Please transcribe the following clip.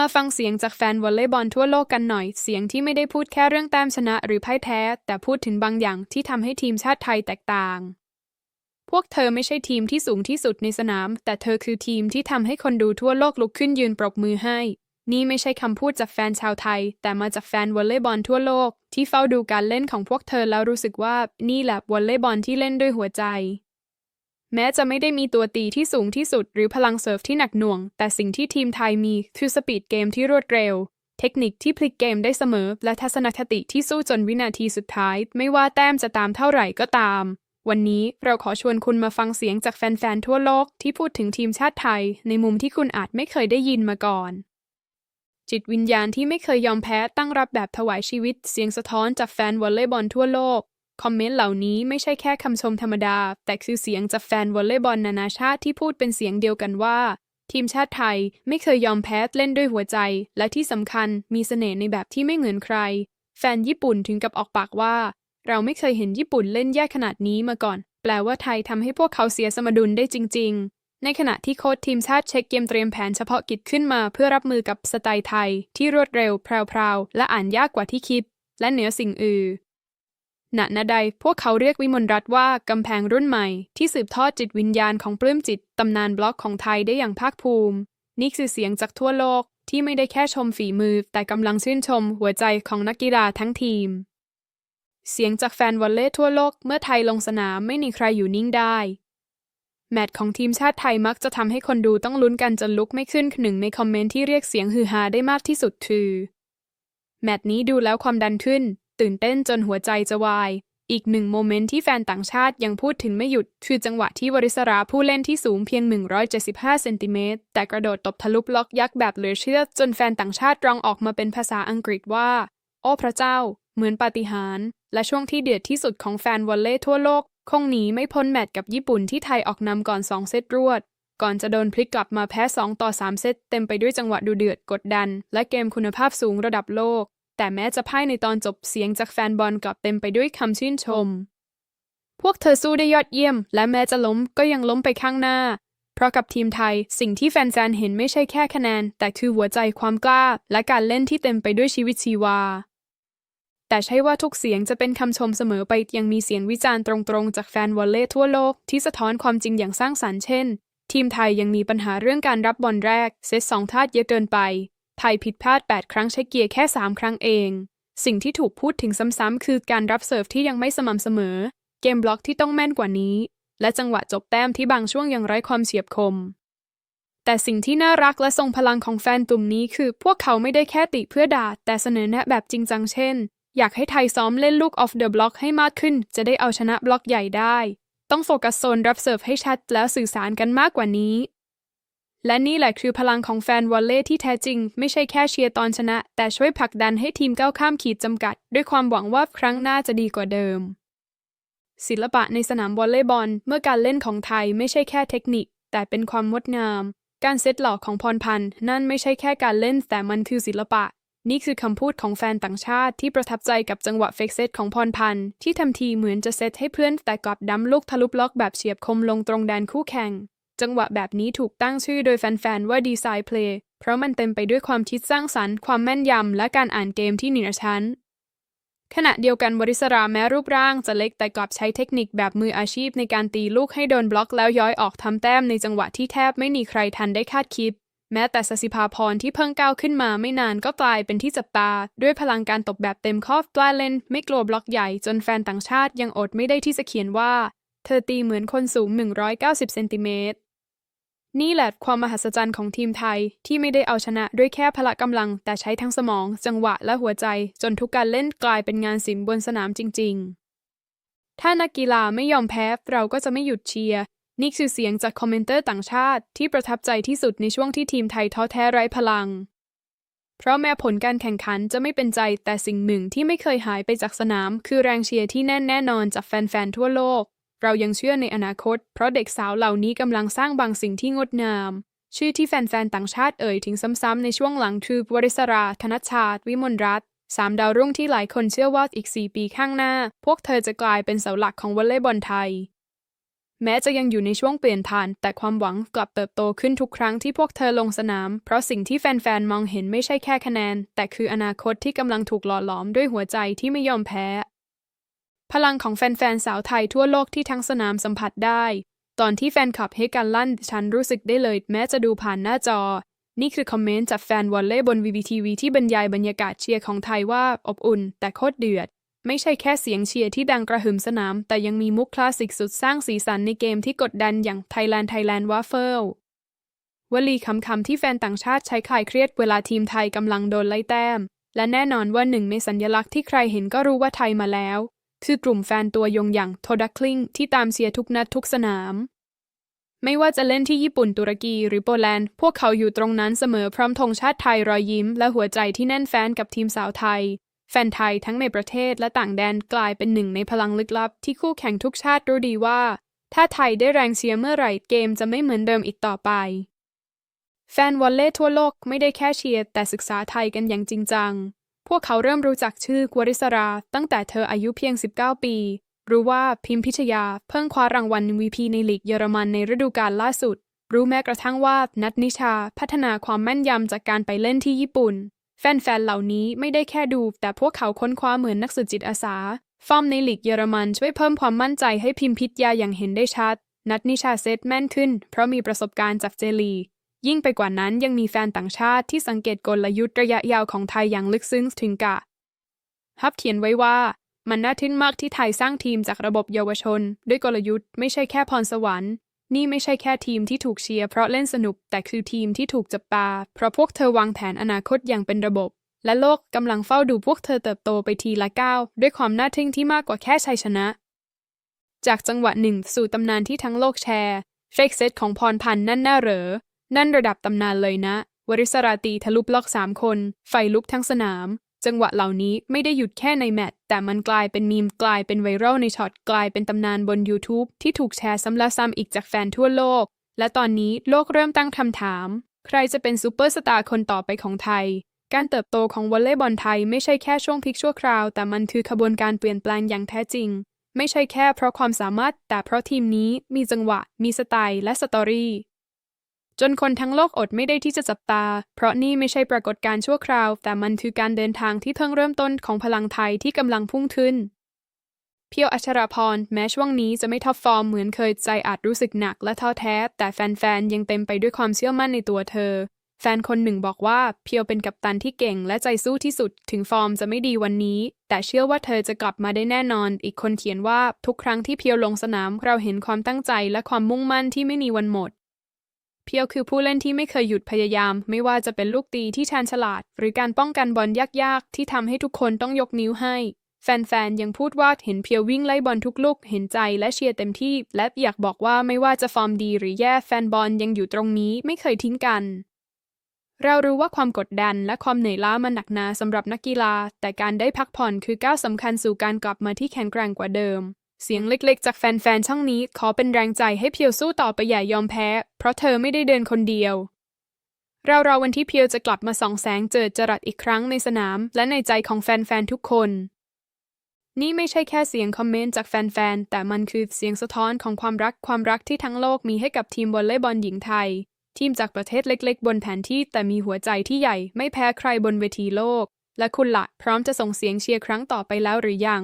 มาฟังเสียงจากแฟนวอลเลย์บอลทั่วโลกกันหน่อย เสียงที่ไม่ได้พูดแค่เรื่องแต้มชนะหรือพ่ายแพ้ แต่พูดถึงบางอย่างที่ทำให้ทีมชาติไทยแตกต่าง พวกเธอไม่ใช่ทีมที่สูงที่สุดในสนาม แต่เธอคือทีมที่ทำให้คนดูทั่วโลกลุกขึ้นยืนปรบมือให้ นี่ไม่ใช่คำพูดจากแฟนชาวไทย แต่มาจากแฟนวอลเลย์บอลทั่วโลก ที่เฝ้าดูการเล่นของพวกเธอแล้วรู้สึกว่านี่แหละวอลเลย์บอลที่เล่นด้วยหัวใจ แม้จะไม่ได้มีตัวตีที่สูงที่สุดหรือพลังเซิร์ฟที่หนักหน่วง แต่สิ่งที่ทีมไทยมีคือสปีดเกมที่รวดเร็ว เทคนิคที่พลิกเกมได้เสมอ และทัศนคติที่สู้จนวินาทีสุดท้าย ไม่ว่าแต้มจะตามเท่าไหร่ก็ตาม วันนี้เราขอชวนคุณมาฟังเสียงจากแฟนๆทั่วโลกที่พูดถึงทีมชาติไทย ในมุมที่คุณอาจไม่เคยได้ยินมาก่อน จิตวิญญาณที่ไม่เคยยอมแพ้ตั้งรับแบบถวายชีวิต เสียงสะท้อนจากแฟนวอลเลย์บอลทั่วโลก คอมเมนต์เหล่านี้ไม่ใช่แค่คำชมธรรมดา แต่คือเสียงจากแฟนวอลเลย์บอลนานาชาติที่พูดเป็นเสียงเดียวกันว่า ทีมชาติไทยไม่เคยยอมแพ้เล่นด้วยหัวใจ และที่สำคัญมีเสน่ห์ในแบบที่ไม่เหมือนใคร แฟนญี่ปุ่นถึงกับออกปากว่า เราไม่เคยเห็นญี่ปุ่นเล่นแย่ขนาดนี้มาก่อน แปลว่าไทยทำให้พวกเขาเสียสมดุลได้จริง ๆในขณะที่โค้ชทีมชาติเช็กเกมเตรียมแผนเฉพาะกิจขึ้นมาเพื่อรับมือกับสไตล์ไทย ที่รวดเร็วแพรวๆ และอ่านยากกว่าที่คิด และเหนือสิ่งอื่น ณณใดพวกเขาเรียกวิมลรัตน์ว่ากำแพงรุ่นใหม่ ที่สืบทอดจิตวิญญาณของปลื้มจิตตำนานบล็อกของไทยได้อย่างภาคภูมิ นี่คือเสียงจากทั่วโลกที่ไม่ได้แค่ชมฝีมือ แต่กำลังชื่นชมหัวใจของนักกีฬาทั้งทีม เสียงจากแฟนวอลเลย์ทั่วโลกเมื่อไทยลงสนามไม่มีใครอยู่นิ่งได้ แมตช์ของทีมชาติไทยมักจะทำให้คนดูต้องลุ้นกันจนลุกไม่ขึ้นหนึ่งในคอมเมนต์ที่เรียกเสียงฮือฮาได้มากที่สุดคือ แมตช์นี้ดูแล้วความดันขึ้น ตื่นเต้นจนหัวใจจะวาย อีกหนึ่งโมเมนต์ที่แฟนต่างชาติยังพูดถึงไม่หยุด คือจังหวะที่วริศราผู้เล่นที่สูงเพียง 175 เซนติเมตร แต่กระโดดตบทะลุบล็อกยักษ์แบบเหลือเชื่อ จนแฟนต่างชาติร้องออกมาเป็นภาษาอังกฤษว่า โอ้พระเจ้า เหมือนปาฏิหาริย์และช่วงที่เดือดที่สุดของแฟนวอลเลย์ทั่วโลก คงหนีไม่พ้นแมตช์กับญี่ปุ่นที่ไทยออกนำก่อน 2 เซตรวด ก่อนจะโดนพลิกกลับมาแพ้ 2 ต่อ 3 เซตเต็มไปด้วยจังหวะดูเดือดกดดัน และเกมคุณภาพสูงระดับโลก แต่แม้จะพ่ายในตอนจบเสียงจากแฟนบอลกลับเต็มไปด้วยคำชื่นชม พวกเธอสู้ได้ยอดเยี่ยม และแม้จะล้มก็ยังล้มไปข้างหน้า เพราะกับทีมไทยสิ่งที่แฟนๆเห็นไม่ใช่แค่คะแนน แต่คือหัวใจความกล้า และการเล่นที่เต็มไปด้วยชีวิตชีวา แต่ใช่ว่าทุกเสียงจะเป็นคำชมเสมอไปยังมีเสียงวิจารณ์ตรงๆ จากแฟนวอลเลย์ทั่วโลกที่สะท้อนความจริงอย่างสร้างสรรค์เช่น ทีมไทยยังมีปัญหาเรื่องการรับบอลแรกเซตสองทาดเยอะเกินไป ไทยผิดพลาด 8 ครั้งใช้เกียร์แค่ 3 ครั้งเอง สิ่งที่ถูกพูดถึงซ้ำๆคือการรับเสิร์ฟที่ยังไม่สม่ำเสมอ เกมบล็อกที่ต้องแม่นกว่านี้ และจังหวะจบแต้มที่บางช่วงยังไร้ความเฉียบคม แต่สิ่งที่น่ารักและทรงพลังของแฟนกลุ่มนี้คือ พวกเขาไม่ได้แค่ติเพื่อด่าแต่เสนอแนะแบบจริงจังเช่น อยากให้ไทยซ้อมเล่นลูก off the block ให้มากขึ้น จะได้เอาชนะบล็อกใหญ่ได้ ต้องโฟกัสโซนรับเสิร์ฟให้ชัดแล้วสื่อสารกันมากกว่านี้ และนี่แหละคือพลังของแฟนวอลเลย์ที่แท้จริง ไม่ใช่แค่เชียร์ตอนชนะ แต่ช่วยผลักดันให้ทีมก้าวข้ามขีดจำกัด ด้วยความหวังว่าครั้งหน้าจะดีกว่าเดิม ศิลปะในสนามวอลเลย์บอล เมื่อการเล่นของไทยไม่ใช่แค่เทคนิค แต่เป็นความงดงาม การเซตหลอกของพรพันธ์นั่นไม่ใช่แค่การเล่น แต่มันคือศิลปะ นี่คือคำพูดของแฟนต่างชาติที่ประทับใจกับจังหวะเฟกเซตของพรพันธ์ที่ทำทีเหมือนจะเซตให้เพื่อนแต่กลับดั้มลูกทะลุบล็อกแบบเฉียบคมลงตรงแดนคู่แข่ง จังหวะแบบนี้ถูกตั้งชื่อโดยแฟน ๆ ว่าดีไซน์เพลย์เพราะมันเต็มไปด้วยความคิดสร้างสรรค์ ความแม่นยำ และการอ่านเกมที่เหนือชั้น ขณะเดียวกันวริศราแม้รูปร่างจะเล็กแต่กลับใช้เทคนิคแบบมืออาชีพในการตีลูกให้โดนบล็อกแล้วย้อยออกทำแต้มในจังหวะที่แทบไม่มีใครทันได้คาดคิด แม้แต่สสิภาพรที่เพิ่งก้าวขึ้นมาไม่นานก็กลายเป็นที่จับตา ด้วยพลังการตบแบบเต็มข้อกล้าเลนไม่กลัวบล็อกใหญ่จนแฟนต่างชาติยังอดไม่ได้ที่จะเขียนว่า เธอตีเหมือนคนสูง 190 เซนติเมตร นี่แหละความมหัศจรรย์ของทีมไทยที่ไม่ได้เอาชนะด้วยแค่พละกำลัง แต่ใช้ทั้งสมอง จังหวะและหัวใจ จนทุกการเล่นกลายเป็นงานศิลป์บนสนามจริง ๆ ถ้านักกีฬาไม่ยอมแพ้เราก็จะไม่หยุดเชียร์นี่คือเสียงจากคอมเมนเตอร์ต่างชาติที่ประทับใจที่สุดในช่วงที่ทีมไทยท้อแท้ไร้พลัง เพราะแม้ผลการแข่งขันจะไม่เป็นใจแต่สิ่งหนึ่งที่ไม่เคยหายไปจากสนาม คือแรงเชียร์ที่แน่นแน่นอนจากแฟนๆทั่วโลก เรายังเชื่อในอนาคต เพราะเด็กสาวเหล่านี้กำลังสร้างบางสิ่งที่งดงาม ชื่อที่แฟนๆ ต่างชาติเอ่ยถึงซ้ำๆในช่วงหลังคือวริศรา ธนชชาติ วิมลรัตน์สามดาวรุ่งที่หลายคนเชื่อว่าอีก 4 ปีข้างหน้า พวกเธอจะกลายเป็นเสาหลักของวอลเลย์บอลไทย แม้จะยังอยู่ในช่วงเปลี่ยนผ่าน แต่ความหวังกลับเติบโตขึ้นทุกครั้งที่พวกเธอลงสนาม เพราะสิ่งที่แฟนๆ มองเห็นไม่ใช่แค่คะแนน แต่คืออนาคตที่กำลังถูกหล่อหลอมด้วยหัวใจที่ไม่ยอมแพ้ พลังของแฟนๆสาวไทยทั่วโลกที่ทั้งสนามสัมผัสได้ ตอนที่แฟนคลับให้การลั่นฉันรู้สึกได้เลยแม้จะดูผ่านหน้าจอ นี่คือคอมเมนต์จากแฟนวอลเล่บน VVTV ที่บรรยายบรรยากาศเชียร์ของไทยว่าอบอุ่น แต่โคตรเดือด ไม่ใช่แค่เสียงเชียร์ที่ดังกระหึ่มสนาม แต่ยังมีมุกคลาสสิกสุดสร้างสีสันในเกมที่กดดันอย่าง Thailand Thailand Waffle วลีคำคำที่แฟนต่างชาติใช้คลายเครียดเวลาทีมไทยกำลังโดนไล่แต้ม และแน่นอนว่าหนึ่งในสัญลักษณ์ที่ใครเห็นก็รู้ว่าไทยมาแล้ว คือกลุ่มแฟนตัวยงอย่างโทดักคลิงที่ตามเชียร์ทุกนัดทุกสนาม ไม่ว่าจะเล่นที่ญี่ปุ่นตุรกีหรือโปแลนด์ พวกเขาอยู่ตรงนั้นเสมอพร้อมธงชาติไทยรอยยิ้ม และหัวใจที่แน่นแฟนกับทีมสาวไทย แฟนไทยทั้งในประเทศและต่างแดนกลายเป็นหนึ่งในพลังลึกลับ ที่คู่แข่งทุกชาติรู้ดีว่า ถ้าไทยได้แรงเชียร์เมื่อไหร่เกมจะไม่เหมือนเดิมอีกต่อไป แฟนวอลเล่ทั่วโลกไม่ได้แค่เชียร์แต่ศึกษาไทยกันอย่างจริงจัง พวกเขาเริ่มรู้จักชื่อกวริศราตั้งแต่เธออายุเพียง 19 ปี รู้ว่าพิมพิชยาเพิ่งคว้ารางวัล MVP ในลีกเยอรมันในฤดูกาลล่าสุด รู้แม้กระทั่งว่านัทนิชาพัฒนาความแม่นยำจากการไปเล่นที่ญี่ปุ่น แฟนๆ เหล่านี้ไม่ได้แค่ดู แต่พวกเขาค้นคว้าเหมือนนักสืบจิตอาสา ฟอร์มในลีกเยอรมันช่วยเพิ่มความมั่นใจให้พิมพิชยาอย่างเห็นได้ชัด นัทนิชาเซตแม่นขึ้น เพราะมีประสบการณ์จากเจลี ยิ่งไปกว่านั้นยังมีแฟนต่างชาติที่สังเกตกลยุทธ์ระยะยาวของไทยอย่างลึกซึ้งถึงกะฮับเขียนไว้ว่ามันน่าทึ่งมากที่ไทยสร้างทีมจากระบบเยาวชน ด้วยกลยุทธ์ไม่ใช่แค่พรสวรรค์ นี่ไม่ใช่แค่ทีมที่ถูกเชียร์เพราะเล่นสนุก แต่คือทีมที่ถูกจับตา เพราะพวกเธอวางแผนอนาคตอย่างเป็นระบบ และโลกกำลังเฝ้าดูพวกเธอเติบโตไปทีละก้าวด้วยความน่าทึ่งที่มากกว่าแค่ชัยชนะ จากจังหวะหนึ่งสู่ตำนานที่ทั้งโลกแชร์เฟกเซตของพรพันธ์นั่นน่าเหรอ นั่นระดับตำนานเลยนะ วริศราตีทะลุบล็อกสามคน ไฟลุกทั้งสนาม จังหวะเหล่านี้ไม่ได้หยุดแค่ในแมตช์แต่มันกลายเป็นมีมกลายเป็นไวรัลในช็อตกลายเป็นตำนานบน YouTube ที่ถูกแชร์ซ้ำแล้วซ้ำอีกจากแฟนทั่วโลก และตอนนี้โลกเริ่มตั้งคำถาม ใครจะเป็นซูเปอร์สตาร์คนต่อไปของไทยการเติบโตของวอลเลย์บอลไทยไม่ใช่แค่ช่วงพลิกชั่วคราว แต่มันคือขบวนการเปลี่ยนแปลงอย่างแท้จริง ไม่ใช่แค่เพราะความสามารถ แต่เพราะทีมนี้มีจังหวะ มีสไตล์ และสตอรี่ จนคนทั้งโลกอดไม่ได้ที่จะจับตา เพราะนี่ไม่ใช่ปรากฏการณ์ชั่วคราว แต่มันคือการเดินทางที่เพิ่งเริ่มต้นของพลังไทยที่กำลังพุ่งขึ้น เพียวอัชราพร แม้ช่วงนี้จะไม่ท็อปฟอร์มเหมือนเคยใจอาจรู้สึกหนักและท้อแท้ แต่แฟนๆ ยังเต็มไปด้วยความเชื่อมั่นในตัวเธอ แฟนคนหนึ่งบอกว่าเพียวเป็นกัปตันที่เก่งและใจสู้ที่สุด ถึงฟอร์มจะไม่ดีวันนี้ แต่เชื่อว่าเธอจะกลับมาได้แน่นอน อีกคนเขียนว่าทุกครั้งที่เพียวลงสนาม เราเห็นความตั้งใจและความมุ่งมั่นที่ไม่มีวันหมด เพียวคือผู้เล่นที่ไม่เคยหยุดพยายาม ไม่ว่าจะเป็นลูกตีที่ชาญฉลาด หรือการป้องกันบอลยากๆ ที่ทำให้ทุกคนต้องยกนิ้วให้ แฟนๆ ยังพูดว่าเห็นเพียววิ่งไล่บอลทุกลูก เห็นใจและเชียร์เต็มที่ และอยากบอกว่าไม่ว่าจะฟอร์มดีหรือแย่แฟนบอลยังอยู่ตรงนี้ไม่เคยทิ้งกัน เรารู้ว่าความกดดันและความเหนื่อยล้ามันหนักหนาสำหรับนักกีฬา แต่การได้พักผ่อนคือก้าวสำคัญสู่การกลับมาที่แข็งแกร่งกว่าเดิม เสียงเล็กๆ จากแฟนๆ ช่องนี้ขอเป็นแรงใจให้เพียวสู้ต่อไปอย่ายอมแพ้ เพราะเธอไม่ได้เดินคนเดียว เรารอวันที่เพียวจะกลับมาส่องแสงเจิดจรัสอีกครั้งในสนาม และในใจของแฟนๆ ทุกคน นี่ไม่ใช่แค่เสียงคอมเมนต์จากแฟนๆ แต่มันคือเสียงสะท้อนของความรักความรักที่ทั้งโลกมีให้กับทีมวอลเลย์บอลหญิงไทย ทีมจากประเทศเล็ก ๆ บนแผนที่แต่มีหัวใจที่ใหญ่ไม่แพ้ใครบนเวทีโลก และคุณละ่ะพร้อมจะส่งเสียงเชียร์ครั้งต่อไปแล้วหรือยัง